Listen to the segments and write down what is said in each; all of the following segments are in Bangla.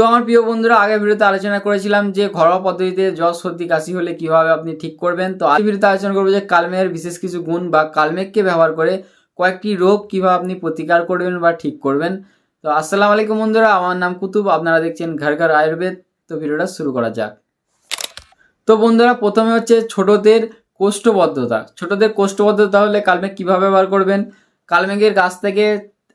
তো আমার প্রিয় বন্ধুরা আগে ভিডিওতে আলোচনা করেছিলাম যে ঘরোয়া পদ্ধতিতে জ্বর সর্দি, কাশি হলে কীভাবে আপনি ঠিক করবেন। তো আজ ভিডিওতে আলোচনা করব যে কালমেঘের বিশেষ কিছু গুণ বা কালমেঘকে ব্যবহার করে কয়েকটি রোগ কীভাবে আপনি প্রতিকার করবেন বা ঠিক করবেন। তো আসসালামু আলাইকুম বন্ধুরা, আমার নাম কুতুব, আপনারা দেখছেন ঘর ঘর আয়ুর্বেদ। তো ভিডিওটা শুরু করা যাক। তো বন্ধুরা, প্রথমে হচ্ছে ছোটদের কোষ্ঠবদ্ধতা। ছোটদের কোষ্ঠবদ্ধতা হলে কালমেঘ কীভাবে ব্যবহার করবেন? কালমেঘের গাছ থেকে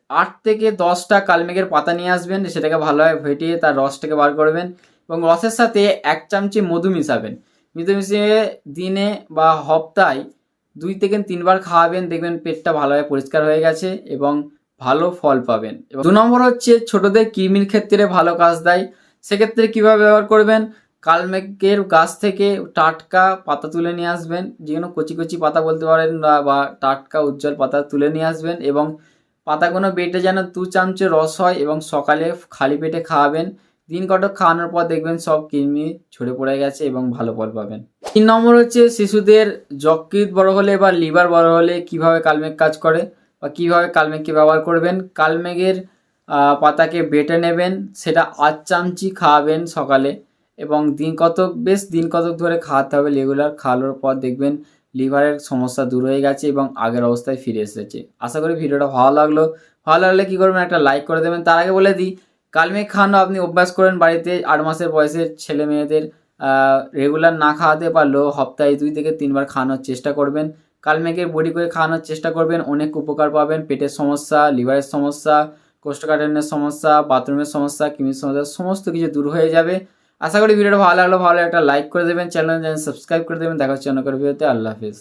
আট থেকে দশটা কালমেঘের পাতা নিয়ে আসবেন, সেটাকে ভালোভাবে ফেটিয়ে তার রসটাকে বার করবেন এবং রসের সাথে এক চামচি মধু মিশাবেন। মধু মিশিয়ে দিনে বা হপ্তায় দুই থেকে তিনবার খাওয়াবেন, দেখবেন পেটটা ভালোভাবে পরিষ্কার হয়ে গেছে এবং ভালো ফল পাবেন। এবং দু নম্বর হচ্ছে ছোটদের কৃমির ক্ষেত্রে ভালো কাজ দেয়। সেক্ষেত্রে কীভাবে ব্যবহার করবেন? কালমেঘের গাছ থেকে টাটকা পাতা তুলে নিয়ে আসবেন যে কোনো কচি কচি পাতা বলতে পারেন বা- টাটকা উজ্জ্বল পাতা তুলে নিয়ে আসবেন এবং পাতাগুলো বেটে যেন দু চামচে রস হয় এবং সকালে খালি পেটে খাওয়াবেন। দিন কটক খাওয়ানোর পর দেখবেন সব কৃমি ঝরে পড়ে গেছে এবং ভালো ফল পাবেন। তিন নম্বর হচ্ছে শিশুদের যকৃত বড় হলে বা লিভার বড় হলে কীভাবে কালমেঘ কাজ করে বা কীভাবে কালমেঘকে ব্যবহার করবেন? কালমেঘের পাতাকে বেটে নেবেন, সেটা আট চামচি খাওয়াবেন সকালে এবং দিন কতক, বেশ দিন কতক ধরে খাওয়াতে হবে রেগুলার খাওয়ানোর পর দেখবেন লিভারের সমস্যা দূর হয়ে গেছে এবং আগের অবস্থায় ফিরে এসেছে। আশা করি ভিডিওটা ভালো লাগল। ভালো লাগলে কী করবেন? একটা লাইক করে দেবেন। তার আগে বলে দিই কালমেঘ খাওয়ানো আপনি অভ্যাস করেন বাড়িতে আট মাসের বয়সের ছেলে মেয়েদের রেগুলার না খাওয়াতে পারলেও সপ্তাহে দুই থেকে তিনবার খাওয়ানোর চেষ্টা করবেন। কালমেঘের বড়ি করে খাওয়ানোর চেষ্টা করবেন। অনেক উপকার পাবেন। পেটের সমস্যা, লিভারের সমস্যা, কোষ্ঠকাঠিন্যের সমস্যা বাথরুমের সমস্যা কিমির সমস্যা, সমস্ত কিছু দূর হয়ে যাবে। আশা করি ভিডিওটা ভালো লাগল, ভালো একটা লাইক করে দেবেন চ্যানেল সাবস্ক্রাইব করে দেবেন, দেখা হচ্ছে অন্য করে ভিডিওতে আল্লাহ হাফিজ।